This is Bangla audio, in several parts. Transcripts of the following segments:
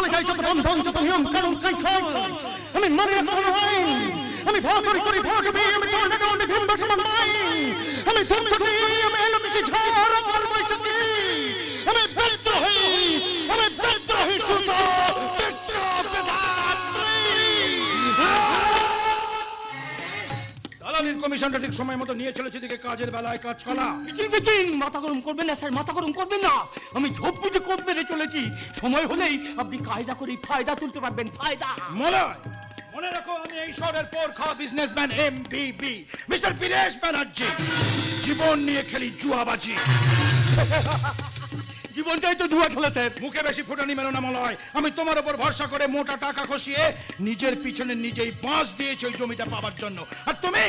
চলে যাই যত বন্ধন, যত নিয়ম কানুন শৃঙ্খল। আমি মনে কোন আইন আমি ভয় করি করি ভয় করি আমি দণ্ডে দণ্ডে ভিন্ন সমান নাই আমি ধূমচকি আমি এলো কিছু ঝড় কাল বৈশাখী দালালির কমিশনটা ঠিক সময় মতো নিয়ে চলেছে দিকে কাজের বেলায় কাজ করা মিচিং মিচিং মাথা গরম করবেন না স্যার মাথা গরম করবেন না। আমি ঝোপ বুঝে কোপ মেরে চলেছি। সময় হলেই আপনি কায়দা করে ফায়দা তুলতে পারবেন ফায়দা। মলয় মনে রাখো আমি এই শহরের পর খাওয়া বিজনেসম্যান এম বিবি মিস্টার বীরেশ ব্যানার্জি। জীবন নিয়ে খেলি জুয়াবাজি। জীবনটাই তো জুয়া খেলেছে। মুখে বেশি ফুটানি মেরো না মলয়। আমি তোমার উপর ভরসা করে মোটা টাকা খসিয়ে নিজের পিছনে নিজেই বাঁশ দিয়েছি ওই জমিটা পাবার জন্য। আর তুমি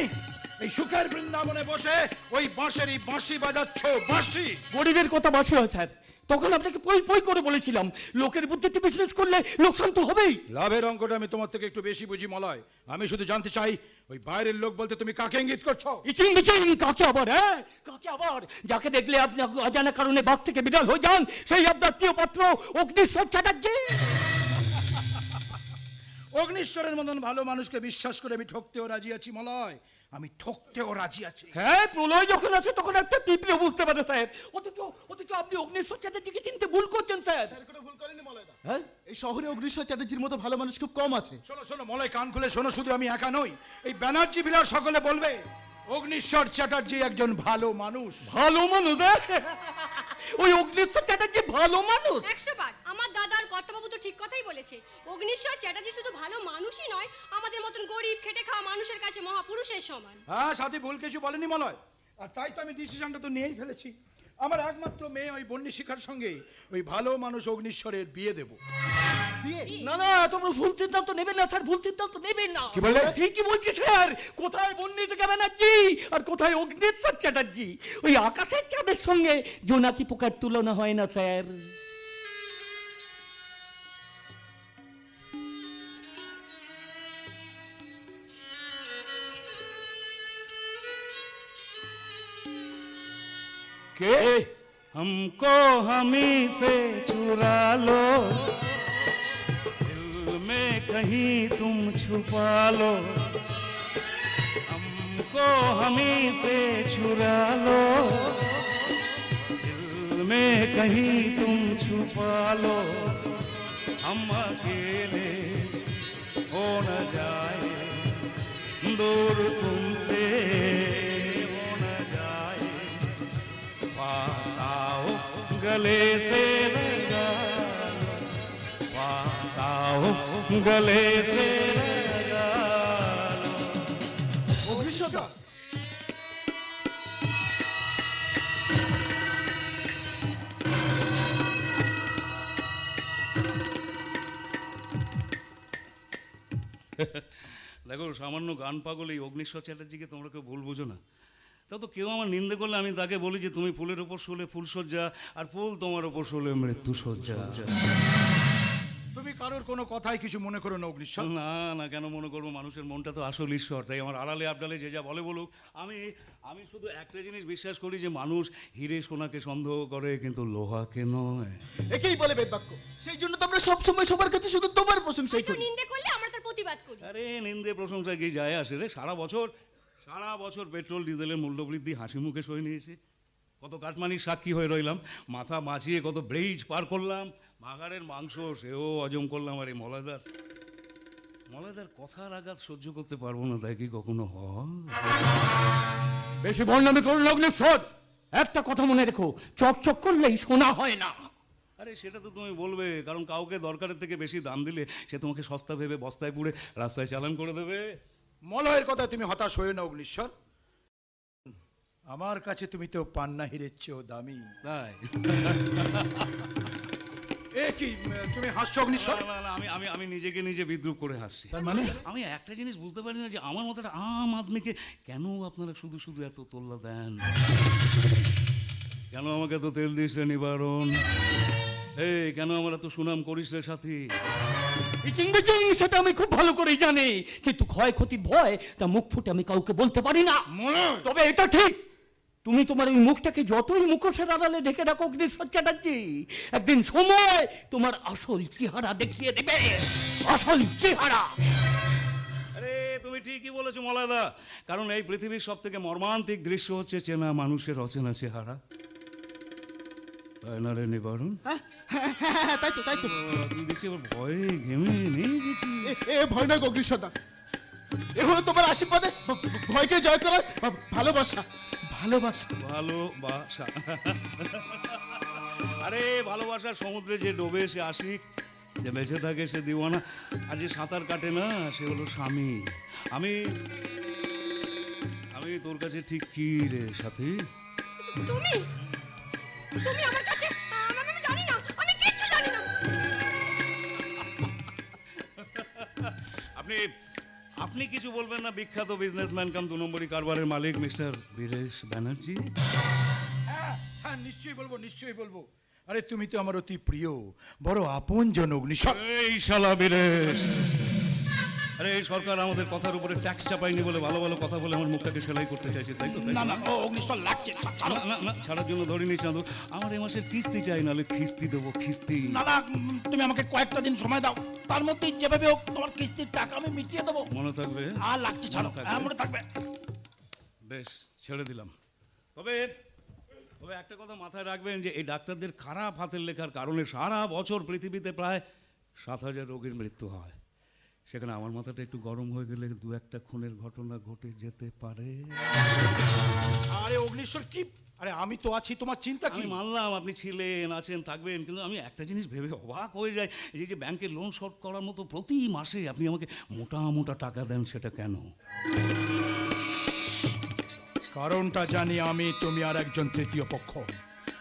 এই সুখের বৃন্দাবনে বসে ওই বাঁশেরই বাঁশি বাজাচ্ছ বাঁশি। গরিবের কথা বাসি হয় স্যার। তখন আপনাকে পই পই করে বলেছিলাম লোকের বুদ্ধিতে বিজনেস করলে লোকসান তো হবেই। লাভের অঙ্কটা আমি তোমার থেকে একটু বেশি বুঝি মলয়। আমি শুধু জানতে চাই ওই বাইরের লোক বলতে তুমি কাকে ইঙ্গিত করছ? ইচিং মিচিং কাকে আবার হ্যাঁ? কাকে আবার? যাকে দেখলে আপনি অজানা কারণে বাঘ থেকে বিড়াল হয়ে যান সেই আপনার প্রিয় পাত্র অগ্নিশ্বর চ্যাটার্জি। অগ্নিশ্বরের মতন ভালো মানুষকে বিশ্বাস করে আমি ঠকতেও রাজি আছি মলয়। আমি ঠকতেও রাজি আছি। হ্যাঁ প্রলয় যখন আছে তখন একটা পিঁপড়ে বুঝতে পারে স্যার অথচ অথচ আপনি অগ্নিশ্বর চ্যাটার্জিকে চিনতে ভুল করছেন স্যার। স্যার কোনো ভুল করেনি মলয়দা হ্যাঁ? এই শহরে অগ্নিশ্বর চ্যাটার্জির মতো ভালো মানুষ খুব কম আছে। শোনো শোনো মলয় কান খুলে শোনো শুধু আমি একা নই। এই ব্যানার্জি বিলার সকলে বলবে অগ্নিশ্বর চ্যাটার্জি একজন ভালো মানুষ। ভালো মানুষ হ্যাঁ? ওই অগ্নিশ্বর চ্যাটার্জি ভালো মানুষ? একশো বার। আমার দাদার কর্তাবাবু তো ঠিক কথাই বলেছে। অগ্নিশ্বর চ্যাটার্জি শুধু ভালো মানুষই নয় আমাদের মতন গরিব খেটে খাওয়া মানুষের কাছে মহাপুরুষের সমান। হ্যাঁ সাথে ভুল কিছু বলেনি মলয়। আর তাই তো আমি ডিসিশনটা তো নিয়েই ফেলেছি। আমার একমাত্র মেয়ে ওই বন্যী শিখার সঙ্গে ওই ভালো মানুষ অগ্নিশ্বরের বিয়ে দেব। না না তোমরা ভুল সিদ্ধান্ত নেবেন না স্যার ভুল সিদ্ধান্ত নেবেন না। কি বললে? ঠিকই বলছি স্যার কোথায় বন্যী থেকে ব্যানার্জি আর কোথায় অগ্নিশ্বর চ্যাটার্জি? ওই আকাশের চাঁদের সঙ্গে জোনাকি পোকার তুলনা হয় না স্যার। কে हमको हमी से चुरा लो। दिल में कहीं तुम छुपा लो। हमको हमी से चुरा लो। दिल में कहीं तुम छुपा लो। हम अकेले हो न जाए। दूर तुमसे गले से लगा लो पास आओ गले से लगा लो অগ্নিশ্বর দেখো সামান্য গান পাগল এই অগ্নিশ্বর চ্যাটার্জিকে তোমরা কেউ ভুল বুঝো না তা তো কেউ আমার নিন্দে করলে আমি তাকে বলি যে তুমি ফুলের ওপর শুলে ফুলসজ্জা আর ফুল তোমার ওপর শুলে মৃত্যুসজ্জা তুমি কারোর কোনো কথাই কিছু মনে করো না অগ্নিশ্বর? না না কেন মনে করব? মানুষের মনটা তো আসল ঈশ্বর তাই আমার আড়ালে আবডালে যে যা বলে বলুক। আমি আমি শুধু একটা জিনিস বিশ্বাস করি যে মানুষ হিরে সোনাকে সন্দেহ করে কিন্তু লোহাকে নয়। একেই বলে বেদবাক্য। সেই জন্য তো আমরা সবসময় সবার কাছে শুধু তোমার প্রশংসাই কেউ করি। নিন্দে করলে আমরা তার প্রতিবাদ করি। আরে নিন্দে প্রশংসা কি যায় আসে রে? সারা বছর সারা বছর পেট্রোল ডিজেলের মূল্যবৃদ্ধি হাসি মুখে সয়ে নিয়েছে। কত কাটমানির সাক্ষী হয়ে রইলাম মাথা মাছিয়ে কত ব্রিজ পার করলাম। ভাগাড়ের মাংস সেও হজম করলাম আর এই মলাদার। মলাদার কথার আঘাত সহ্য করতে পারব না তাই কি কখনো হয়? বেশি বর্ণামি করুন অগ্নিশ্বর একটা কথা মনে রেখো চকচক করলেই শোনা হয় না। আরে সেটা তো তুমি বলবে কারণ কাউকে দরকারের থেকে বেশি দাম দিলে সে তোমাকে সস্তা ভেবে বস্তায় পুড়ে রাস্তায় চালান করে দেবে। মলয়ের কথা তুমি হতাশ হয়ে না অগ্নিশ্বর। আমার কাছে তুমি তো পান্না হিরের চেয়েও দামি। তাই? এ কি তুমি হাসছো অগ্নিশ্বর? না, না, না, আমি আমি আমি নিজেকে নিজে বিদ্রুপ করে হাসছি। তার মানে? আমি একটা জিনিস বুঝতে পারি না যে আমার মতো একটা আম আদমিকে কেন আপনারা শুধু শুধু এত তোল্লা দেন? কেন আমাকে এত তেল দিস রে নিবারণ? এই কেন আমার এত সুনাম করিস রে সাথী? বিচিং বিচিং সেটা আমি খুব ভালো করেই জানি। কিন্তু ক্ষয়ক্ষতির ভয় তা মুখ ফুটে আমি কাউকে বলতে পারি না। তবে এটা ঠিক। তুমি তোমার ওই মুখটাকে যতই মুখোশের আড়ালে ঢেকে রাখো অগ্নিশ্বর চ্যাটার্জি একদিন সময় তোমার আসল চেহারা দেখিয়ে দেবে। আসল চেহারা। আরে তুমি ঠিকই বলেছ মলাদা কারণ এই পৃথিবীর সব থেকে মর্মান্তিক দৃশ্য হচ্ছে চেনা মানুষের অচেনা চেহারা। তাই না রে নিবারণ তাই তো তাই তো। তুই দেখছি আবার ভয়ে ঘেমে নেই গেছি। এ- ভয় নয় অগ্নিশ্বরদা এ হলো তোমার আশীর্বাদে ভয়কে জয় করার ভালোবাসা ভালোবাসা। ভালোবাসা। আরে ভালোবাসার সমুদ্রে যে ডোবে সে আশিক যে বেঁচে থাকে সে দিওয়ানা আর যে সাঁতার কাটে না সে হলো স্বামী। আমি আমি তোর কাছে ঠিক কি রে সাথী? তুমি তুমি আমার জানি না আমি কিচ্ছু জানি না। আপনি আপনি কিছু বলবেন না? বিখ্যাত বিজনেসম্যান কাম দু নম্বরই কারবারের মালিক মিস্টার বীরেশ ব্যানার্জি। হ্যাঁ হ্যাঁ নিশ্চয়ই বলব নিশ্চয়ই বলব। আরে তুমি তো আমার অতি প্রিয় বড় আপন জন অগ্নিশ এই শালা বীরেশ। আরে এই সরকার আমাদের কথার উপরে ট্যাক্স চাপায়নি বলে ভালো ভালো কথা বলে আমার মুখটাকে সেলাই করতে চাইছে তাই তো না না ও অগ্নিশ্বর লাগছে না না না ছাড়ার জন্য ধরিনি চাঁদু আমার এই মাসের কিস্তি চাই নাহলে কিস্তি দেবো কিস্তি। না না তুমি আমাকে কয়েকটা দিন সময় দাও। তার মধ্যে যেভাবে হোক তোমার কিস্তির টাকা আমি মিটিয়ে দেবো। মনে থাকবে? আর লাগছে ছাড়ো। হ্যাঁ, মনে থাকবে। বেশ ছেড়ে দিলাম। তবে তবে একটা কথা মাথায় রাখবেন যে এই ডাক্তারদের খারাপ হাতের লেখার কারণে সারা বছর পৃথিবীতে প্রায় সাত হাজার রোগীর মৃত্যু হয়। সেখানে আমার মাথাটা একটু গরম হয়ে গেলে দু একটা খুনের ঘটনা ঘটে যেতে পারে। আরে অগ্নিশ্বর কি? আরে আমি তো আছি তোমার চিন্তা কি? মানলাম আপনি ছিলেন আছেন থাকবেন কিন্তু আমি একটা জিনিস ভেবে অবাক হয়ে যায় যে এই যে ব্যাংকে লোন শর্ট করার মতো প্রতি মাসে আপনি আমাকে মোটা মোটা টাকা দেন সেটা কেন? কারণটা জানি আমি তুমি আর একজন তৃতীয় পক্ষ।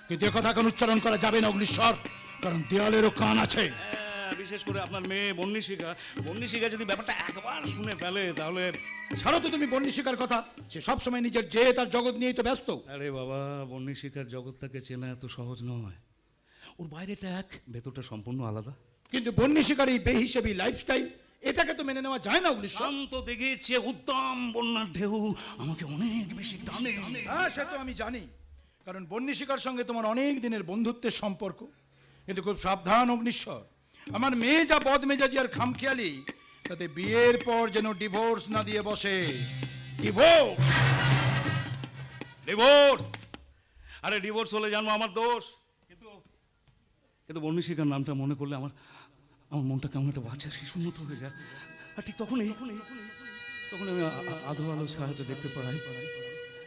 কিন্তু এ কথা এখন উচ্চারণ করা যাবে না অগ্নিশ্বর? কারণ দেয়ালেরও কান আছে। হ্যাঁ, বিশেষ করে আপনার মেয়ে বন্নিশিকা। বন্নিশিকা যদি ব্যাপারটা একবার শুনে ফেলে তাহলে ছাড়ো তো তুমি বন্যী শিকার কথা। সে সবসময় নিজের যে তার জগৎ নিয়েই তো ব্যস্ত। আরে বাবা বন্নিশিকার জগৎটাকে চেনা এত সহজ নয়। ওর বাইরেটা এক ভেতরটা সম্পূর্ণ আলাদা। কিন্তু বন্যী শিকার এই বেহিসেবি লাইফস্টাইল এটাকে তো মেনে নেওয়া যায় না অগ্নিশ্বর শান্ত দেখেছে উত্তম বন্যার ঢেউ আমাকে অনেক বেশি টানে। হ্যাঁ সে তো আমি জানি। কারণ বন্যী শিকার সঙ্গে তোমার অনেক দিনের বন্ধুত্বের সম্পর্ক। কিন্তু খুব সাবধান অগ্নিশ্বর। আমার মেয়ে যা বদমেজাজি আর খামখেয়ালি, তাতে বিয়ের পর যেন ডিভোর্স না দিয়ে বসে। ডিভোর্স! ডিভোর্স! আরে ডিভোর্স হলে জানব আমার দোষ। কিন্তু কিন্তু বন্নিশিকার নামটা মনে করলে আমার আমার মনটা কেমন একটা বাচ্চা শিশুর মতো হয়ে যায়। আর ঠিক তখন তখনই তখন আমি আধো আলো ছায়াতে দেখতে পাই।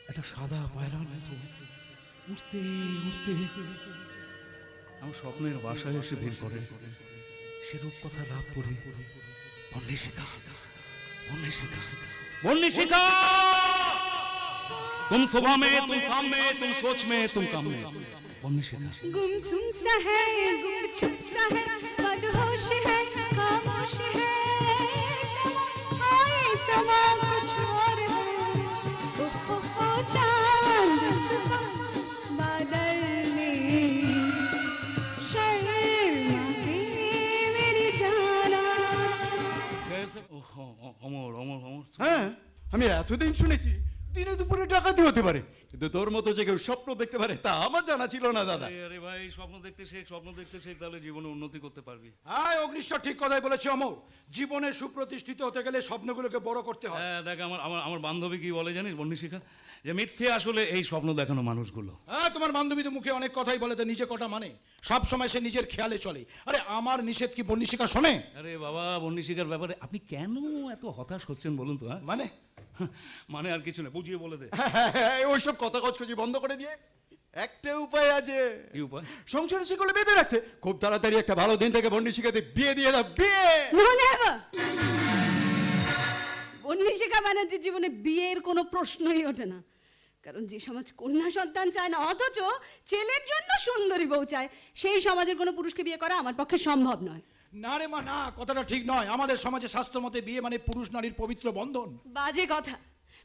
একটা সাদা পায়রার মতো। উঠতে উঠতে। আমার স্বপ্নের বাসায় এসে ভিড় করে। সে রূপকথা রাত পড়ে বন্নিশিকা বন্নিশিকা বন্নিশিকা तुम सुबह में तुम शाम में तुम सोच में तुम काम में बन्नीशिका गुमसुम सा है गुपचुप सा है मदहोश है खामोश है समा आए समा এতদিন শুনেছি দিনে দুপুরে ডাকাতি হতে পারে। কিন্তু তোর মতো যে কেউ স্বপ্ন দেখতে পারে তা আমার জানা ছিল না দাদা। আরে আরে ভাই স্বপ্ন দেখতে শেখ স্বপ্ন দেখতে শেখ তাহলে জীবনে উন্নতি করতে পারবি। হ্যাঁ অগ্নিশ্বর ঠিক কথাই বলেছে অমর। জীবনে সুপ্রতিষ্ঠিত হতে গেলে স্বপ্নগুলোকে বড় করতে হয়। হ্যাঁ দেখ আমার আমার আমার বান্ধবী কি বলে জানিস বন্নিশিখা যে মিথ্যে আসলে এই স্বপ্ন দেখানো মানুষগুলো। হ্যাঁ তোমার বান্ধবী তো মুখে অনেক কথাই বলে তো নিজে কটা মানে। সব সময় সে নিজের খেয়ালে চলে। আরে আমার নিষেধ কি বন্যিশিকা শোনে? আরে বাবা বন্নিশিকার ব্যাপারে আপনি কেন এত হতাশ হচ্ছেন বলুন তো হ্যাঁ? মানে? মানে আর কিছু না বুঝিয়ে বলে দে। ওইসব কথা কচকচি বন্ধ করে দিয়ে একটা উপায় আছে। কি উপায়? সংসারে শিকলে বেঁধে রাখতে খুব তাড়াতাড়ি একটা ভালো দিন থেকে বন্ডি শিখাতে বিয়ে দিয়ে দাও বিয়ে! No never! বন্নিশিখা ব্যানার্জির জীবনে বিয়ের কোনো প্রশ্নই ওঠে না। কারণ যে সমাজ কন্যা সন্তান চায় না অথচ ছেলের জন্য সুন্দরী বউ চায় সেই সমাজের কোনো পুরুষকে বিয়ে করা আমার পক্ষে সম্ভব নয়। না রে মা না কথাটা ঠিক নয়। আমাদের সমাজে শাস্ত্র মতে বিয়ে মানে পুরুষ নারীর পবিত্র বন্ধন। বাজে কথা।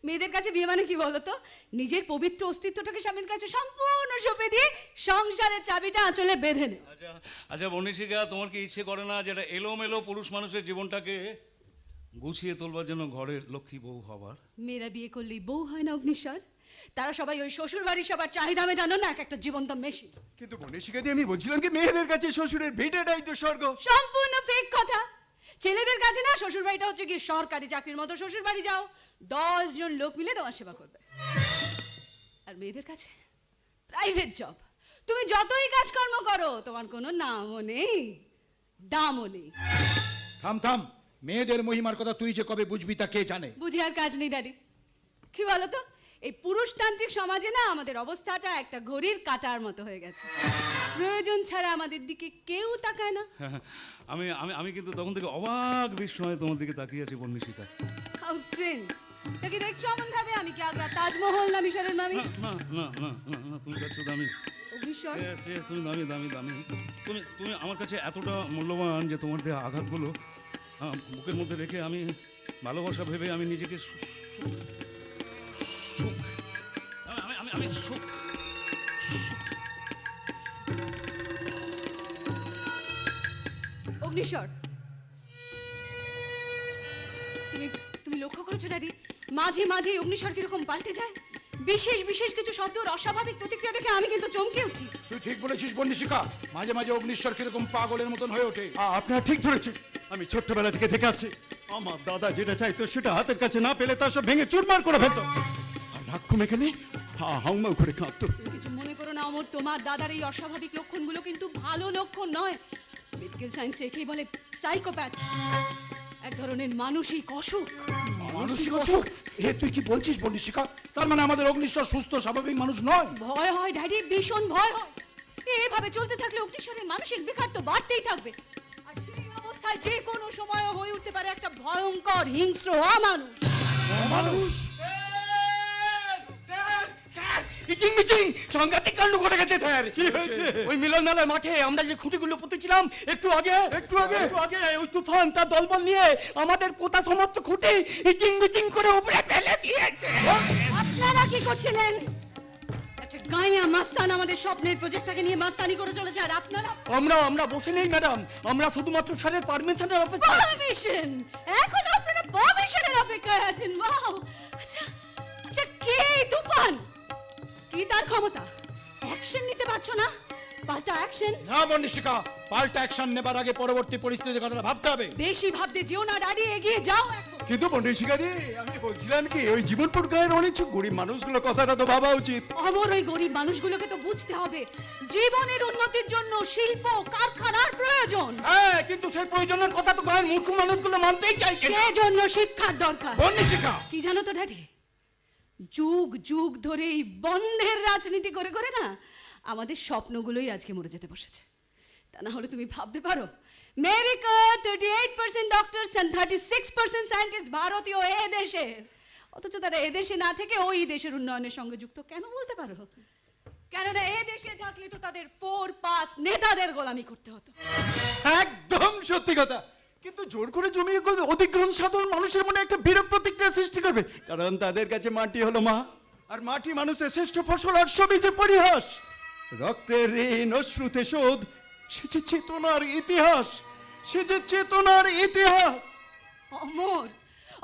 মেয়েদের কাছে বিয়ে মানে কি বলতো? নিজের পবিত্র অস্তিত্বটাকে স্বামীর কাছে সম্পূর্ণ সঁপে দিয়ে সংসারের চাবিটা আঁচলে বেঁধে নেয় আচ্ছা আচ্ছা বন্নিশিকা তোমার কি ইচ্ছে করে না যেটা এলোমেলো পুরুষ মানুষের জীবনটাকে গুছিয়ে তোলবার জন্য ঘরের লক্ষ্মী বউ হবার? মেয়েরা বিয়ে করলেই বউ হয় না অগ্নিশ্বর? তারা সবাই ওই শ্বশুর বাড়ির সবার চাহিদা মেটানো না এক একটা জীবন্ত মেশিন। কিন্তু বনিশিকা দিয়ে আমি বলছিলাম কি মেয়েদের কাছে শ্বশুরের ভিটেটাই তো স্বর্গ। সম্পূর্ণ ফেক কথা। ছেলেদের কাছে না শ্বশুর বাড়িটা হচ্ছে কি সরকারি চাকরির মতো। শ্বশুর বাড়ি যাও দশ জন লোক মিলে তোমার সেবা করবে। আর মেয়েদের কাছে প্রাইভেট জব তুমি যতই কাজকর্ম করো তোমার কোনো নামও নেই দামও নেই। থাম থাম মেয়েদের মহিমার কথা তুই যে কবে বুঝবি তা কে জানে? বুঝি আর কাজ নেই ড্যাডি কি বলো তো? এই পুরুষতান্ত্রিক সমাজে না আমাদের অবস্থাটা একটা ঘড়ির কাটার মতো হয়ে গেছে। প্রয়োজন ছাড়া আমাদের দিকে কেউ তাকায় না। আমি আমি আমি কিন্তু তখন থেকে অবাক বিস্ময়ে তোমার দিকে তাকিয়ে আছি বন্নিশিকা হাউ স্ট্রেঞ্জ তা কি দেখছ এমন ভাবে আমি কি আগ্রা তাজমহল না মিশরের মামি না না না না না তুমি যাচ্ছ দামি। অগ্নিশ্বর? তুমি দামি দামি দামি। তুমি তুমি আমার কাছে এতটা মূল্যবান যে তোমার দেওয়া আঘাতগুলো বুকের মধ্যে রেখে আমি ভালোবাসা ভেবে আমি নিজেকে আমি আমি আমি সুখ অগ্নিশ্বর তুমি তুমি লক্ষ্য করেছ ড্যাডি? মাঝে মাঝে অগ্নিশ্বর কীরকম পাল্টে যায়? বিশেষ বিশেষ কিছু শব্দ ওর অস্বাভাবিক প্রতিক্রিয়া দেখে আমি কিন্তু চমকে উঠি। তুই ঠিক বলেছিস বন্নিশিকা। মাঝে মাঝে অগ্নিশ্বর কীরকম পাগলের মতন হয়ে ওঠে। আপনারা ঠিক ধরেছেন। আমি ছোট্টবেলা থেকে দেখে আসছি। আমার দাদা যেটা চাইতো সেটা হাতের কাছে না পেলে তার সব ভেঙে চুরমার করে ফেলতো। আর গেলে হা হাউমাউ করে কাঁদতো। কিছু মনে করো না অমর। তোমার দাদার এই অস্বাভাবিক লক্ষণগুলো কিন্তু ভালো লক্ষণ নয়। মেডিকেল সায়েন্সে একেই বলে সাইকোপ্যাথ এক ধরনের মানসিক অসুখ। মানসিক অসুখ? এ তুই কি বলছিস বন্নিশিকা তার মানে আমাদের অগ্নিশ্বর সুস্থ স্বাভাবিক মানুষ নয়? ভয় হয় ড্যাডি ভীষণ ভয় হয়। এভাবে চলতে থাকলে অগ্নিশ্বরের মানসিক বিকার তো বাড়তেই থাকবে। আর সেই অবস্থায় যে কোনো সময় হয়ে উঠতে পারে একটা ভয়ঙ্কর হিংস্র অমানুষ মানুষ মিটিং মিটিং সাংঘাতিক কাণ্ড ঘটে গেছে স্যার। কি হয়েছে? ওই মিলন মেলার মাঠে আমরা যে খুঁটিগুলো পুঁতেছিলাম একটু আগে একটু আগে? একটু আগে ওই তুফান তার দলবল নিয়ে আমাদের পোতা সমস্ত খুঁটি ইটিং মিটিং করে উপরে ফেলে দিয়েছে। আপনারা কি করছিলেন? একটা গাইয়া মাস্তান আমাদের স্বপ্নের প্রজেক্টটাকে নিয়ে মাস্তানি করে চলেছে আর আপনারা আমরা আমরা বসে নেই ম্যাডাম। আমরা শুধুমাত্র স্যারের পারমিশনের অপেক্ষা পারমিশন? এখন আপনারা পারমিশনের অপেক্ষায় আছেন? ওয়াও! আচ্ছা আচ্ছা কে তুফান? কি তার ক্ষমতা। অ্যাকশন নিতে পারছ না? পাল্টা অ্যাকশন না বন্নিশিকা পাল্টা অ্যাকশন নেবার আগে পরবর্তী পরিস্থিতির কথাটা ভাবতে হবে। বেশি ভাবতে যেও না দাঁড়িয়ে এগিয়ে যাও এখন। কিন্তু বনিশিকা দিয়ে আমি বলছিলাম কি ওই জীবনপুর গায়ের অনেক গরিব মানুষগুলো কথাটা তো ভাবা উচিত। অমর ওই গরিব মানুষগুলোকে তো বুঝতে হবে জীবনের উন্নতির জন্য শিল্প কারখানার প্রয়োজন। হ্যাঁ কিন্তু সেই প্রয়োজনের কথা তো গায়ের মূর্খ মানুষগুলো মানতেই চাইছে না। সেজন্য শিক্ষার দরকার। বন্নিশিকা কি জানো তো ড্যাডি? যুগ যুগ ধরে এই বন্ধের রাজনীতি করে করে না আমাদের স্বপ্নগুলোই আজকে মরে যেতে বসেছে। তা না হলে তুমি ভাবতে পারো America thirty eight percent doctors and thirty six percent scientist ভারতীয় এ দেশের। অথচ তারা এ দেশে না থেকে ওই দেশের উন্নয়নের সঙ্গে যুক্ত, কেন বলতে পারো? কেননা এ দেশে থাকলে তো তাদের ফোর পাস নেতাদের গোলামি করতে হতো। একদম সত্যি কথা। কিন্তু জোর করে জমি অধিগ্রহণ সাধারণ মানুষের মনে একটা বিরূপ প্রতিক্রিয়া সৃষ্টি করবে। কারণ তাদের কাছে মাটি হলো মা, আর মাটি মানুষের শ্রেষ্ঠ ফসল আর সবই যে পরিহাস। রক্তের ঋণ, অশ্রুতে শোধ, সে যে চেতনার ইতিহাস, সে যে চেতনার ইতিহাস। অমর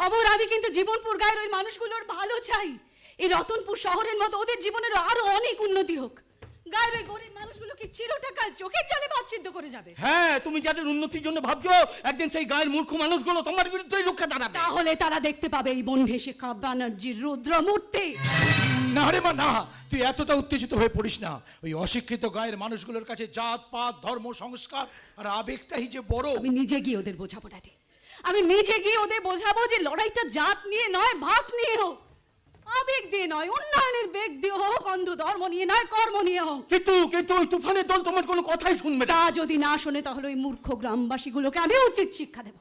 অমর, আমি কিন্তু জীবনপুর গায়ের ওই মানুষগুলোর ভালো চাই। এই রতনপুর শহরের মতো ওদের জীবনের আরও অনেক উন্নতি হোক। গায়ের ওই গরিব মানুষগুলোকে চিরটাকাল চোখের জলে বাচ্ছিদ্য করে যাবে? হ্যাঁ তুমি যাদের উন্নতির জন্য ভাবছ একদিন সেই গায়ের মূর্খ মানুষগুলো তোমার বিরুদ্ধেই রুখে দাঁড়াবে। তাহলে তারা দেখতে পাবে এই বন্ধে শেখা ব্যানার্জির রুদ্র মূর্তি না রে মা না তুই এতটা উত্তেজিত হয়ে পড়িস না। ওই অশিক্ষিত গায়ের মানুষগুলোর কাছে জাত পাত ধর্ম সংস্কার আর আবেগটাই যে বড়। আমি নিজে গিয়ে ওদের বোঝাবো ড্যাডি আমি নিজে গিয়ে ওদের বোঝাবো যে লড়াইটা জাত নিয়ে নয় ভাত নিয়ে হোক দিয়ে নয় উন্নয়নের বেগ দিয়ে হোক অন্ধ ধর্ম নিয়ে নয় কর্ম নিয়ে হোক। কিন্তু কিন্তু ওই তুফানের দল তোমার কোনো কথাই শুনবে না। তা যদি না শোনে তাহলে ওই মূর্খ গ্রামবাসীগুলোকে আমি উচিত শিক্ষা দেবো।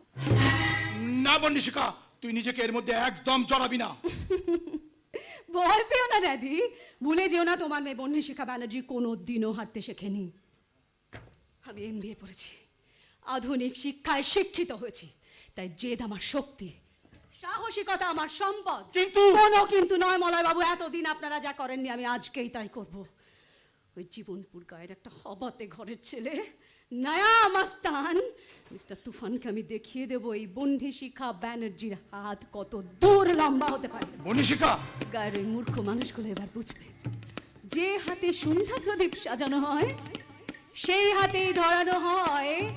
না বন্নিশিকা তুই নিজেকে এর মধ্যে একদম জড়াবি না। ভয় পেও না ড্যাডি। ভুলে যেও না তোমার মেয়ে বন্যশিখা ব্যানার্জি কোনো দিনও হাঁটতে শেখেনি। আমি এম পড়েছি। আধুনিক শিক্ষায় শিক্ষিত হয়েছি। তাই জেদ আমার শক্তি। সাহসিকতা আমার সম্পদ। কিন্তু- কোনো কিন্তু নয় মলয় বাবু এতদিন আপনারা যা করেননি আমি আজকেই তাই করব। ওই জীবনপুর গায়ের একটা হবাতে ঘরের ছেলে নয়া মস্তান। মিস্টার তুফানকে আমি দেখিয়ে দেবো এই বন্ধি শিখা ব্যানার্জির হাত কত দূর লম্বা হতে পারে। গায়ের ওই মূর্খ মানুষগুলো এবার বুঝবে। যে হাতে সন্ধ্যা প্রদীপ সাজানো হয় সেই হাতেই ধরানো হয়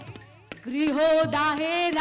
গৃহদাহের